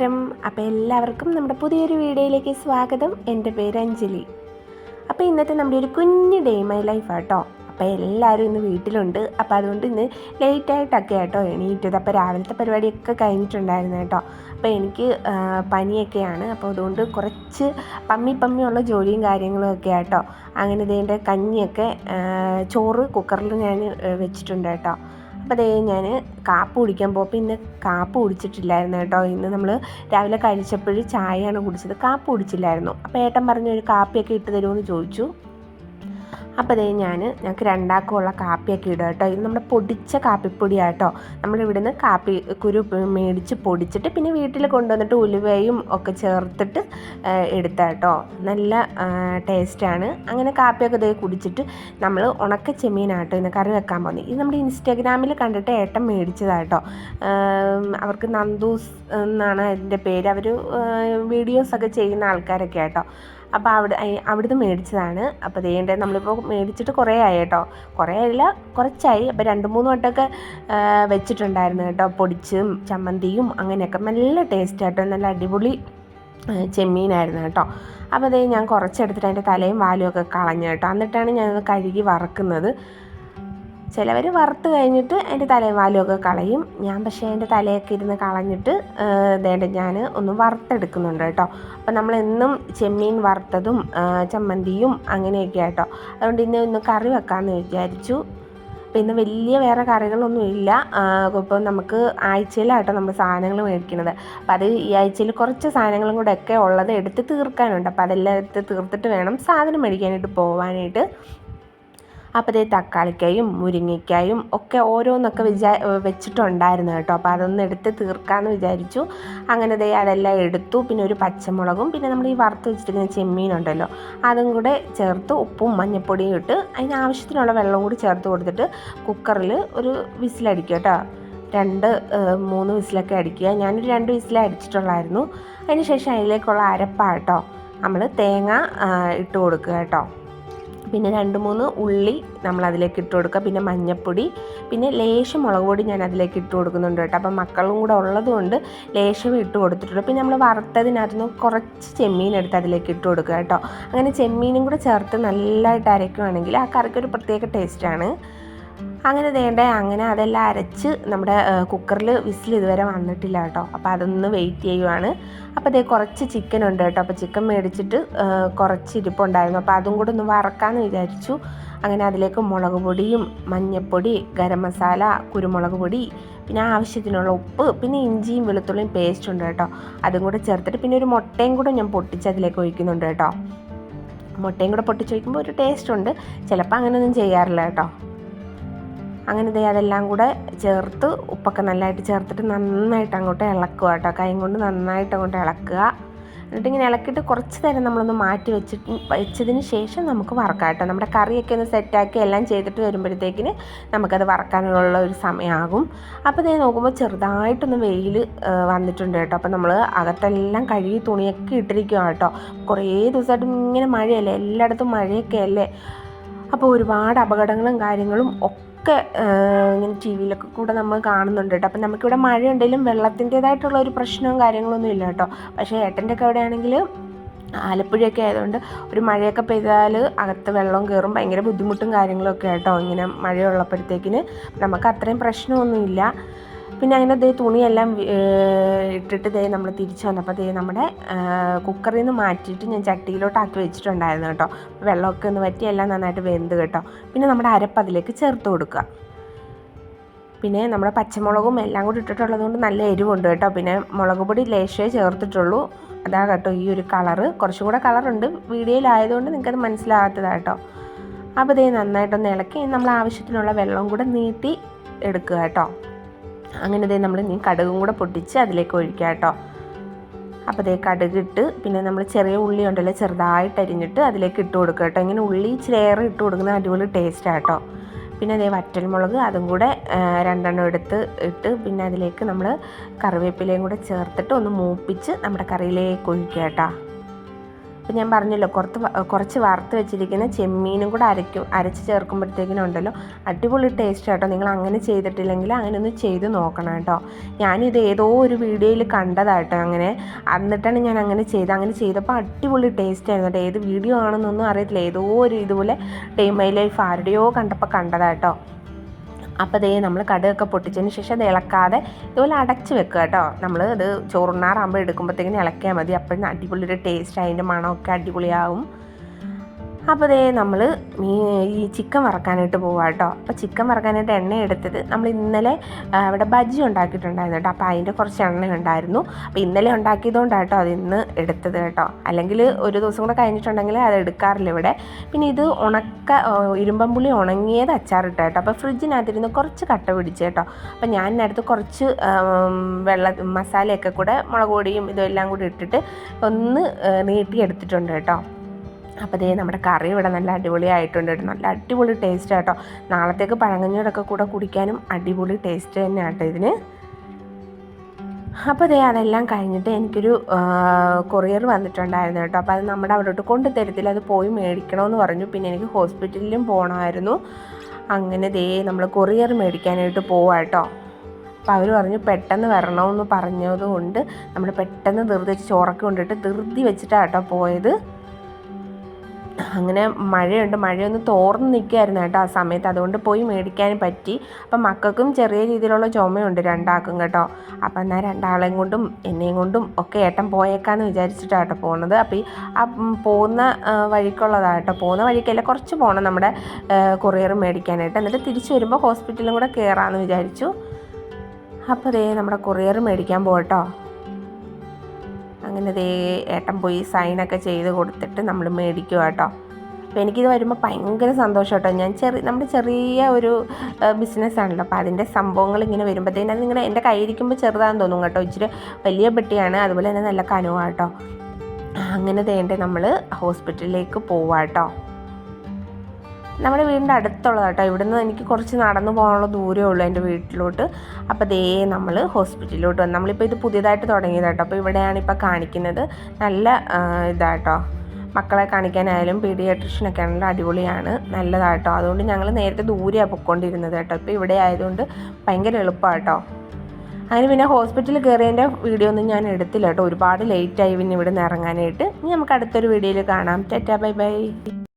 നമസ്കാരം. അപ്പോൾ എല്ലാവർക്കും നമ്മുടെ പുതിയൊരു വീഡിയോയിലേക്ക് സ്വാഗതം. എന്റെ പേര് അഞ്ജലി. അപ്പോൾ ഇന്നത്തെ നമ്മുടെ ഒരു കുഞ്ഞ് ഡേ മൈ ലൈഫ് ആട്ടോ. അപ്പോൾ എല്ലാവരും ഇന്ന് വീട്ടിലുണ്ട്. അപ്പോൾ അതുകൊണ്ട് ഇന്ന് ലേറ്റ് ലേറ്റായിട്ടൊക്കെ ആട്ടോ എണീറ്റത്. അപ്പോൾ രാവിലത്തെ പരിപാടിയൊക്കെ കഴിഞ്ഞിട്ടുണ്ടായിരുന്നു കേട്ടോ. അപ്പോൾ എനിക്ക് പനിയൊക്കെയാണ്. അപ്പോൾ അതുകൊണ്ട് കുറച്ച് പമ്മി പമ്മിയുള്ള ജോലിയും കാര്യങ്ങളും ഒക്കെ ആട്ടോ. അങ്ങനെ ഇതിന്റെ കഞ്ഞിയൊക്കെ ചോറ് കുക്കറിൽ ഞാൻ വെച്ചിട്ടുണ്ട് കേട്ടോ. അപ്പോൾ അതേ ഞാൻ കാപ്പ് കുടിക്കാൻ പോകുമ്പോൾ ഇന്ന് കാപ്പ് കുടിച്ചിട്ടില്ലായിരുന്നു കേട്ടോ. ഇന്ന് നമ്മൾ രാവിലെ കഴിച്ചപ്പോൾ ചായയാണ് കുടിച്ചത്. കാപ്പ് കുടിച്ചില്ലായിരുന്നു. അപ്പോൾ ഏട്ടൻ പറഞ്ഞു ഒരു കാപ്പിയൊക്കെ ഇട്ട് തരുമെന്ന് ചോദിച്ചു. അപ്പോൾ അതേ ഞാൻ ഞങ്ങൾക്ക് രണ്ടാക്കമുള്ള കാപ്പിയൊക്കെ ഇടുക കേട്ടോ. ഇത് നമ്മുടെ പൊടിച്ച കാപ്പിപ്പൊടിയാണ് കേട്ടോ നമ്മളിവിടുന്ന് കാപ്പി കുരു മേടിച്ച് പൊടിച്ചിട്ട് പിന്നെ വീട്ടിൽ കൊണ്ടുവന്നിട്ട് ഉലുവയും ഒക്കെ ചേർത്തിട്ട് എടുത്ത കേട്ടോ. നല്ല ടേസ്റ്റാണ് അങ്ങനെ കാപ്പിയൊക്കെ ഇതേ കുടിച്ചിട്ട് നമ്മൾ ഉണക്ക ചെമ്മീനാട്ടോ ഇന്ന് കറി വെക്കാൻ പോകുന്നത് ഇത് നമ്മുടെ ഇൻസ്റ്റാഗ്രാമിൽ കണ്ടിട്ട് ഏട്ടൻ മേടിച്ചതാട്ടോ അവർക്ക് നന്ദൂസ് എന്നാണ് അതിന്റെ പേര്. അവർ വീഡിയോസൊക്കെ ചെയ്യുന്ന ആൾക്കാരൊക്കെ ആട്ടോ അപ്പോൾ അവിടെ അവിടുന്ന് മേടിച്ചതാണ്. അപ്പോൾ ദേണ്ട നമ്മളിപ്പോൾ മേടിച്ചിട്ട് കുറേ ആയി കേട്ടോ. കുറേ ആയില്ല കുറച്ചായി. അപ്പോൾ രണ്ട് മൂന്ന് വട്ടമൊക്കെ വെച്ചിട്ടുണ്ടായിരുന്നു കേട്ടോ. പൊടിച്ചും ചമ്മന്തിയും അങ്ങനെയൊക്കെ. നല്ല ടേസ്റ്റ് കേട്ടോ നല്ല അടിപൊളി ചെമ്മീനായിരുന്നു കേട്ടോ. അപ്പോൾ അതേ ഞാൻ കുറച്ചെടുത്തിട്ട് അതിന്റെ തലയും വാലും ഒക്കെ കളഞ്ഞു കേട്ടോ. എന്നിട്ടാണ് ഞാനത് കഴുകി വറക്കുന്നത്. ചിലവർ വറുത്ത് കഴിഞ്ഞിട്ട് അതിന്റെ തലയും വാലുമൊക്കെ കളയും. ഞാൻ പക്ഷേ അതിന്റെ തലയൊക്കെ ഇരുന്ന് കളഞ്ഞിട്ട് വേണ്ട ഞാൻ ഒന്ന് വറുത്തെടുക്കുന്നുണ്ട് കേട്ടോ. അപ്പം നമ്മളെന്നും ചെമ്മീൻ വറുത്തതും ചമ്മന്തിയും അങ്ങനെയൊക്കെ ആട്ടോ അതുകൊണ്ട് ഇന്ന് ഒന്ന് കറി വെക്കാമെന്ന് വിചാരിച്ചു. അപ്പം ഇന്ന് വലിയ വേറെ കറികളൊന്നും ഇല്ല. ഇപ്പം നമുക്ക് ആഴ്ചയിലാട്ടോ നമ്മൾ സാധനങ്ങൾ മേടിക്കുന്നത് അപ്പം അത് ഈ ആഴ്ചയിൽ കുറച്ച് സാധനങ്ങളും കൂടെ ഒക്കെ ഉള്ളത് എടുത്ത് തീർക്കാനുണ്ട്. അപ്പോൾ അതെല്ലാം എടുത്ത് തീർത്തിട്ട് വേണം സാധനം മേടിക്കാനായിട്ട് പോകാനായിട്ട് അപ്പോൾ തക്കാളിക്കയും തക്കാളിക്കായും മുരിങ്ങയ്ക്കായും ഒക്കെ ഓരോന്നൊക്കെ വിചാ വെച്ചിട്ടുണ്ടായിരുന്നു കേട്ടോ. അപ്പോൾ അതൊന്ന് എടുത്ത് തീർക്കാമെന്ന് വിചാരിച്ചു. അങ്ങനെ ദേ അതെല്ലാം എടുത്തു. പിന്നെ ഒരു പച്ചമുളകും പിന്നെ നമ്മൾ ഈ വറുത്ത് വെച്ചിരിക്കുന്ന ചെമ്മീനുണ്ടല്ലോ അതും കൂടെ ചേർത്ത് ഉപ്പും മഞ്ഞൾപ്പൊടിയും ഇട്ട് അതിന് ആവശ്യത്തിനുള്ള വെള്ളം കൂടി ചേർത്ത് കൊടുത്തിട്ട് കുക്കറിൽ ഒരു വിസിലടിക്കും കേട്ടോ. രണ്ട് മൂന്ന് വിസിലൊക്കെ അടിക്കുക. ഞാനൊരു രണ്ട് വിസിലേ അടിച്ചിട്ടുള്ളായിരുന്നു. അതിന് ശേഷം അതിലേക്കുള്ള അരപ്പാട്ടോ നമ്മൾ തേങ്ങ ഇട്ട് കൊടുക്കുക കേട്ടോ. പിന്നെ രണ്ട് മൂന്ന് ഉള്ളി നമ്മൾ അതിലേക്ക് ഇട്ട് കൊടുക്കുക. പിന്നെ മഞ്ഞൾപ്പൊടി പിന്നെ ലേശം മുളക് പൊടി ഞാൻ അതിലേക്ക് ഇട്ട് കൊടുക്കുന്നുണ്ട് കേട്ടോ. അപ്പം മക്കളും കൂടെ ഉള്ളതുകൊണ്ട് ലേശം ഇട്ട് കൊടുത്തിട്ടുണ്ട്. പിന്നെ നമ്മൾ വറുത്തതിനകത്തുനിന്ന് കുറച്ച് ചെമ്മീൻ എടുത്ത് അതിലേക്ക് ഇട്ട് കൊടുക്കുക കേട്ടോ. അങ്ങനെ ചെമ്മീനും കൂടെ ചേർത്ത് നല്ലതായിട്ട് അരയ്ക്കുവാണെങ്കിൽ ആ കറിക്ക് ഒരു പ്രത്യേക ടേസ്റ്റാണ് അങ്ങനെ വേണ്ട അങ്ങനെ അതെല്ലാം അരച്ച് നമ്മുടെ കുക്കറിൽ വിസിൽ ഇതുവരെ വന്നിട്ടില്ല കേട്ടോ. അപ്പോൾ അതൊന്ന് വെയിറ്റ് ചെയ്യുവാണ്. അപ്പോൾ അതേ കുറച്ച് ചിക്കൻ ഉണ്ട് കേട്ടോ. അപ്പോൾ ചിക്കൻ മേടിച്ചിട്ട് കുറച്ച് ഇരിപ്പുണ്ടായിരുന്നു. അപ്പോൾ അതും കൂടെ ഒന്ന് വറക്കാമെന്ന് വിചാരിച്ചു. അങ്ങനെ അതിലേക്ക് മുളക് പൊടിയും മഞ്ഞൾപ്പൊടി ഗരം മസാല കുരുമുളക് പൊടി പിന്നെ ആവശ്യത്തിനുള്ള ഉപ്പ് പിന്നെ ഇഞ്ചിയും വെളുത്തുള്ളിയും പേസ്റ്റ് ഉണ്ട് കേട്ടോ. അതും കൂടെ ചേർത്തിട്ട് പിന്നെ ഒരു മുട്ടയും കൂടെ ഞാൻ പൊട്ടിച്ച് അതിലേക്ക് ഒഴിക്കുന്നുണ്ട് കേട്ടോ. മുട്ടയും കൂടെ പൊട്ടിച്ച് ഒഴിക്കുമ്പോൾ ഒരു ടേസ്റ്റ് ഉണ്ട്. ചിലപ്പോൾ അങ്ങനെയൊന്നും ചെയ്യാറില്ല കേട്ടോ. അങ്ങനെ ദേ അതെല്ലാം കൂടെ ചേർത്ത് ഉപ്പൊക്കെ നല്ലതായിട്ട് ചേർത്തിട്ട് നന്നായിട്ട് അങ്ങോട്ട് ഇളക്കുക കേട്ടോ. കൈ കൊണ്ട് നന്നായിട്ട് അങ്ങോട്ട് ഇളക്കുക. എന്നിട്ട് ഇങ്ങനെ ഇളക്കിയിട്ട് കുറച്ച് നേരം നമ്മളൊന്ന് മാറ്റി വെച്ചിട്ട് വെച്ചതിന് ശേഷം നമുക്ക് വറക്കാം കേട്ടോ. നമ്മുടെ കറിയൊക്കെ ഒന്ന് സെറ്റാക്കി എല്ലാം ചെയ്തിട്ട് വരുമ്പോഴത്തേക്കിന് നമുക്കത് വറക്കാനുള്ള ഒരു സമയമാകും. അപ്പോൾ ഇതേ നോക്കുമ്പോൾ ചെറുതായിട്ടൊന്ന് വെയിൽ വന്നിട്ടുണ്ട് കേട്ടോ. അപ്പോൾ നമ്മൾ അകത്തെല്ലാം കഴുകി തുണിയൊക്കെ ഇട്ടിരിക്കുക കേട്ടോ. കുറേ ദിവസമായിട്ടും ഇങ്ങനെ മഴയല്ലേ? എല്ലായിടത്തും മഴയൊക്കെ അല്ലേ അപ്പോൾ ഒരുപാട് അപകടങ്ങളും കാര്യങ്ങളും ഒക്കെ ആ, ഇങ്ങനെ ടി വിയിലൊക്കെ കൂടെ നമ്മൾ കാണുന്നുണ്ട് കേട്ടോ. അപ്പം നമുക്കിവിടെ മഴ ഉണ്ടെങ്കിലും വെള്ളത്തിന്റേതായിട്ടുള്ള ഒരു പ്രശ്നവും കാര്യങ്ങളൊന്നും ഇല്ല കേട്ടോ. പക്ഷേ ഏട്ടന്റെ ഒക്കെ അവിടെ ആണെങ്കിൽ ആലപ്പുഴയൊക്കെ ആയതുകൊണ്ട് ഒരു മഴയൊക്കെ പെയ്താൽ അകത്ത് വെള്ളം കയറും. ഭയങ്കര ബുദ്ധിമുട്ടും കാര്യങ്ങളൊക്കെ കേട്ടോ ഇങ്ങനെ മഴയുള്ളപ്പോഴത്തേക്കിന്. നമുക്ക് അത്രയും പ്രശ്നമൊന്നുമില്ല. പിന്നെ അങ്ങനെ ദേ തുണിയെല്ലാം ഇട്ടിട്ട് ദേ നമ്മൾ തിരിച്ചു വന്നപ്പോൾ ദേ നമ്മുടെ കുക്കറിൽ നിന്ന് മാറ്റിയിട്ട് ഞാൻ ചട്ടിയിലോട്ട് ആക്കി വെച്ചിട്ടുണ്ടായിരുന്നു കേട്ടോ. വെള്ളമൊക്കെ ഒന്ന് വറ്റി എല്ലാം നന്നായിട്ട് വെന്ത് കേട്ടോ. പിന്നെ നമ്മുടെ അരപ്പ് അതിലേക്ക് ചേർത്ത് കൊടുക്കുക. പിന്നെ നമ്മുടെ പച്ചമുളകും എല്ലാം കൂടി ഇട്ടിട്ടുള്ളത് കൊണ്ട് നല്ല എരിവുണ്ട് കേട്ടോ. പിന്നെ മുളക് പൊടി ലേശേ ചേർത്തിട്ടുള്ളൂ. അതാ കേട്ടോ ഈ ഒരു കളറ്. കുറച്ചും കൂടെ കളറുണ്ട്. വീഡിയോയിലായതുകൊണ്ട് നിങ്ങൾക്കത് മനസ്സിലാകാത്തതാണ് കേട്ടോ. അപ്പോൾ ഇതേ നന്നായിട്ടൊന്ന് ഇളക്കി നമ്മൾ ആവശ്യത്തിനുള്ള വെള്ളം കൂടെ നീട്ടി എടുക്കുക കേട്ടോ. അങ്ങനെ ഇതേ നമ്മൾ ഇനി കടുകും കൂടെ പൊട്ടിച്ച് അതിലേക്ക് ഒഴിക്കുക കേട്ടോ. അപ്പോൾ ഇതേ കടുകിട്ട് പിന്നെ നമ്മൾ ചെറിയ ഉള്ളി ഉണ്ടല്ലോ ചെറുതായിട്ട് അരിഞ്ഞിട്ട് അതിലേക്ക് ഇട്ട് കൊടുക്കുക കേട്ടോ. ഇങ്ങനെ ഉള്ളി ചേറ് ഇട്ട് കൊടുക്കുന്ന അടിപൊളി ടേസ്റ്റാണ് കേട്ടോ. പിന്നെ അതേ വറ്റൽമുളക് അതും കൂടെ രണ്ടെണ്ണം എടുത്ത് ഇട്ട് പിന്നെ അതിലേക്ക് നമ്മൾ കറിവേപ്പിലയും കൂടെ ചേർത്തിട്ട് ഒന്ന് മൂപ്പിച്ച് നമ്മുടെ കറിയിലേക്ക് ഒഴിക്കുക കേട്ടോ. അപ്പോൾ ഞാൻ പറഞ്ഞല്ലോ കുറച്ച് കുറച്ച് വറുത്ത് വെച്ചിരിക്കുന്ന ചെമ്മീനും കൂടെ അരയ്ക്കും അരച്ച് ചേർക്കുമ്പോഴത്തേക്കിനും ഉണ്ടല്ലോ അടിപൊളി ടേസ്റ്റ് കേട്ടോ നിങ്ങൾ അങ്ങനെ ചെയ്തിട്ടില്ലെങ്കിൽ അങ്ങനെ ഒന്ന് ചെയ്ത് നോക്കണം കേട്ടോ. ഞാനിത് ഏതോ ഒരു വീഡിയോയിൽ കണ്ടതായിട്ടോ അങ്ങനെ. എന്നിട്ടാണ് ഞാൻ അങ്ങനെ ചെയ്തത്. അങ്ങനെ ചെയ്തപ്പോൾ അടിപൊളി ടേസ്റ്റ് ആയിരുന്നു കേട്ടോ. ഏത് വീഡിയോ ആണെന്നൊന്നും അറിയത്തില്ല. ഏതോ ഒരു ഇതുപോലെ ടൈം മൈ ലൈഫ് ആരുടെയോ കണ്ടപ്പോൾ കണ്ടതാട്ടോ. അപ്പോൾ ദേ നമ്മൾ കടുകൊക്കെ പൊട്ടിച്ചതിന് ശേഷം അത് ഇളക്കാതെ ഇതുപോലെ അടച്ച് വെക്കുക കേട്ടോ. നമ്മൾ ഇത് ചോറുണ്ണാറാകുമ്പോൾ എടുക്കുമ്പോഴത്തേക്കിനും ഇളക്കിയാൽ മതി. അപ്പോഴും അടിപൊളി ഒരു ടേസ്റ്റ് അതിന്റെ മണമൊക്കെ അടിപൊളിയാവും. അപ്പോൾ ദേ നമ്മൾ ഈ ചിക്കൻ വറക്കാനായിട്ട് പോവാം കേട്ടോ അപ്പോൾ ചിക്കൻ വറക്കാനായിട്ട് എണ്ണ എടുത്തത് നമ്മൾ ഇന്നലെ ഇവിടെ ബജ്ജി ഉണ്ടാക്കിയിട്ടുണ്ടായിരുന്നു കേട്ടോ അപ്പോൾ അതിന്റെ കുറച്ച് എണ്ണ ഉണ്ടായിരുന്നു അപ്പോൾ ഇന്നലെ ഉണ്ടാക്കിയതുകൊണ്ടാണ് കേട്ടോ അത് ഇന്ന് എടുത്തത് കേട്ടോ അല്ലെങ്കിൽ ഒരു ദിവസം കൂടെ കഴിഞ്ഞിട്ടുണ്ടെങ്കിൽ അത് എടുക്കാറില്ല ഇവിടെ. പിന്നെ ഇത് ഉണക്ക ആ, ഇരുമ്പമ്പുളി ഉണങ്ങിയത് അച്ചാറിട്ട് കേട്ടോ അപ്പോൾ ഫ്രിഡ്ജിനകത്തിരുന്ന് കുറച്ച് കട്ട പിടിച്ച് കേട്ടോ അപ്പോൾ ഞാൻ അടുത്ത് കുറച്ച് വെള്ള മസാലയൊക്കെ കൂടെ മുളക് പൊടിയും ഇതെല്ലാം കൂടി ഇട്ടിട്ട് ഒന്ന് നീട്ടിയെടുത്തിട്ടുണ്ട് കേട്ടോ അപ്പോൾ ദേ നമ്മുടെ കറി ഇവിടെ നല്ല അടിപൊളിയായിട്ടുണ്ട് കേട്ടോ. നല്ല അടിപൊളി ടേസ്റ്റ് കേട്ടോ. നാളത്തേക്ക് പഴങ്കഞ്ഞോടൊക്കെ കൂടെ കുടിക്കാനും അടിപൊളി ടേസ്റ്റ് തന്നെയാണ് കേട്ടോ ഇതിന്. അപ്പോൾ ദേ അതെല്ലാം കഴിഞ്ഞിട്ട് എനിക്കൊരു കൊറിയർ വന്നിട്ടുണ്ടായിരുന്നു കേട്ടോ. അപ്പോൾ അത് നമ്മുടെ അവിടോട്ട് കൊണ്ടു തരത്തില്ല. അത് പോയി മേടിക്കണമെന്ന് പറഞ്ഞു. പിന്നെ എനിക്ക് ഹോസ്പിറ്റലിലും പോകണമായിരുന്നു അങ്ങനെ ദേ നമ്മൾ കൊറിയർ മേടിക്കാനായിട്ട് പോവാം കേട്ടോ. അപ്പോൾ അവർ പറഞ്ഞു പെട്ടെന്ന് വരണമെന്ന് പറഞ്ഞതുകൊണ്ട് നമ്മൾ പെട്ടെന്ന് ധൃതി ചോറൊക്കെ കൊണ്ടിട്ട് ധൃതി വെച്ചിട്ടാണ് കേട്ടോ പോയത്. അങ്ങനെ മഴയുണ്ട്. മഴയൊന്ന് തോർന്ന് നിൽക്കുകയായിരുന്നു കേട്ടോ ആ സമയത്ത്. അതുകൊണ്ട് പോയി മേടിക്കാൻ പറ്റി. അപ്പം മക്കൾക്കും ചെറിയ രീതിയിലുള്ള ചുമയുണ്ട് രണ്ടാൾക്കും കേട്ടോ. അപ്പം എന്നാൽ രണ്ടാളെയും കൊണ്ടും എന്നെയും കൊണ്ടും ഒക്കെ ഏട്ടൻ പോയേക്കാന്ന് വിചാരിച്ചിട്ടാണ് കേട്ടോ പോകുന്നത് അപ്പോൾ ഈ ആ പോകുന്ന വഴിക്കുള്ളതാണ് കേട്ടോ. പോകുന്ന വഴിക്കല്ല കുറച്ച് പോകണം നമ്മുടെ കൊറിയർ മേടിക്കാനായിട്ട്. എന്നിട്ട് തിരിച്ചു വരുമ്പോൾ ഹോസ്പിറ്റലും കൂടെ കയറാമെന്ന് വിചാരിച്ചു. അപ്പോൾ അതേ നമ്മുടെ കൊറിയർ മേടിക്കാൻ പോകട്ടോ അങ്ങനെ ദേ ഏട്ടൻ പോയി സൈനൊക്കെ ചെയ്ത് കൊടുത്തിട്ട് നമ്മൾ മേടിക്കുക കേട്ടോ അപ്പോൾ എനിക്കിത് വരുമ്പോൾ ഭയങ്കര സന്തോഷം കേട്ടോ ഞാൻ ചെറിയ നമ്മുടെ ചെറിയ ഒരു ബിസിനസ്സാണല്ലോ അപ്പോൾ അതിന്റെ സംഭവങ്ങൾ ഇങ്ങനെ വരുമ്പോഴത്തേനും അത് ഇങ്ങനെ എന്റെ കയ്യിരിക്കുമ്പോൾ ചെറുതാണെന്ന് തോന്നും കേട്ടോ. ഇച്ചിരി വലിയ പെട്ടിയാണ്. അതുപോലെ തന്നെ നല്ല കനുവാട്ടോ അങ്ങനെ തേണ്ടേ നമ്മൾ ഹോസ്പിറ്റലിലേക്ക് പോവാട്ടോ നമ്മുടെ വീടിന്റെ അടുത്തുള്ളത് കേട്ടോ ഇവിടുന്ന് എനിക്ക് കുറച്ച് നടന്നു പോകാനുള്ള ദൂരമേ ഉള്ളൂ എന്റെ വീട്ടിലോട്ട്. അപ്പോൾ ദേ നമ്മൾ ഹോസ്പിറ്റലിലോട്ട് വന്നു. നമ്മളിപ്പോൾ ഇത് പുതിയതായിട്ട് തുടങ്ങിയത് കേട്ടോ അപ്പോൾ ഇവിടെയാണ് ഇപ്പോൾ കാണിക്കുന്നത്. നല്ല ഇതാട്ടോ. മക്കളെ കാണിക്കാനായാലും പീഡിയാട്രിഷ്യനൊക്കെ ആണെങ്കിലും അടിപൊളിയാണ്. നല്ലതാട്ടോ. അതുകൊണ്ട് ഞങ്ങൾ നേരത്തെ ദൂരെയാണ് പൊയ്ക്കൊണ്ടിരുന്നത് കേട്ടോ. ഇപ്പോൾ ഇവിടെ ആയതുകൊണ്ട് ഭയങ്കര എളുപ്പമാട്ടോ. അങ്ങനെ പിന്നെ ഹോസ്പിറ്റലിൽ കയറിയതിന്റെ വീഡിയോ ഒന്നും ഞാൻ എടുത്തില്ല കേട്ടോ. ഒരുപാട് ലേറ്റായി പിന്നെ ഇവിടെ നിന്ന് ഇറങ്ങാനായിട്ട്. ഇനി നമുക്ക് അടുത്തൊരു വീഡിയോയിൽ കാണാം. Tata bye bye.